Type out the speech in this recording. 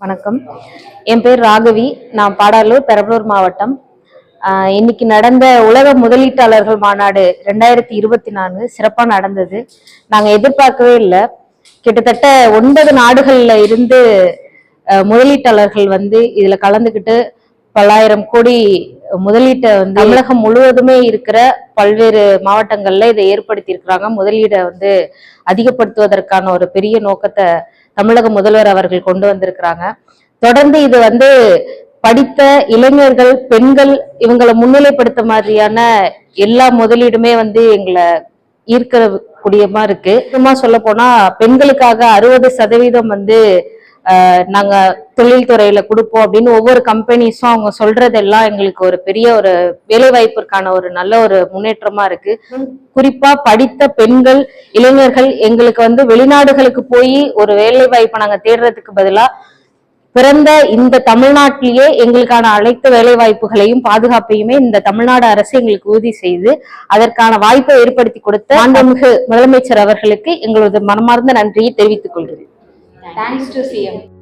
வணக்கம். என் பேர் ராகவி. நான் பாடாலூர் பெரம்பலூர் மாவட்டம். இன்னைக்கு நடந்த உலக முதலீட்டாளர்கள் மாநாடு ரெண்டாயிரத்தி இருபத்தி நான்கு சிறப்பாக நடந்தது. நாங்கள் எதிர்பார்க்கவே இல்லை. கிட்டத்தட்ட ஒன்பது நாடுகளில் இருந்து முதலீட்டாளர்கள் வந்து இதில் கலந்துக்கிட்டு பல்லாயிரம் கோடி முதலீட்டை வந்து தமிழகம் முழுவதுமே இருக்கிற பல்வேறு மாவட்டங்கள்ல இதை ஏற்படுத்தி இருக்கிறாங்க முதலீடை வந்து அதிகப்படுத்துவதற்கான ஒரு பெரிய நோக்கத்தை தமிழக முதல்வர் அவர்கள் கொண்டு வந்திருக்கிறாங்க. தொடர்ந்து இது வந்து படித்த இளைஞர்கள் பெண்கள் இவங்களை முன்னிலைப்படுத்த மாதிரியான எல்லா முதலீடுமே வந்து எங்களை ஈர்க்கக்கூடியமா இருக்கு. சும்மா சொல்ல போனா பெண்களுக்காக அறுபது சதவீதம் வந்து நாங்க தொழில்துறையில கொடுப்போம் அப்படின்னு ஒவ்வொரு கம்பெனிஸும் அவங்க சொல்றதெல்லாம் எங்களுக்கு ஒரு பெரிய ஒரு வேலை வாய்ப்பிற்கான ஒரு நல்ல ஒரு முன்னேற்றமா இருக்கு. குறிப்பா படித்த பெண்கள் இளைஞர்கள் எங்களுக்கு வந்து வெளிநாடுகளுக்கு போய் ஒரு வேலை வாய்ப்பை நாங்க தேடுறதுக்கு பதிலா பிறந்த இந்த தமிழ்நாட்டிலேயே எங்களுக்கான அனைத்து வேலை வாய்ப்புகளையும் பாதுகாப்பையுமே இந்த தமிழ்நாடு அரசு எங்களுக்கு உறுதி செய்து அதற்கான வாய்ப்பை ஏற்படுத்தி கொடுத்த மாண்புமிகு முதலமைச்சர் அவர்களுக்கு எங்களது மனமார்ந்த நன்றியை தெரிவித்துக் கொள்கிறேன். Thanks to CM.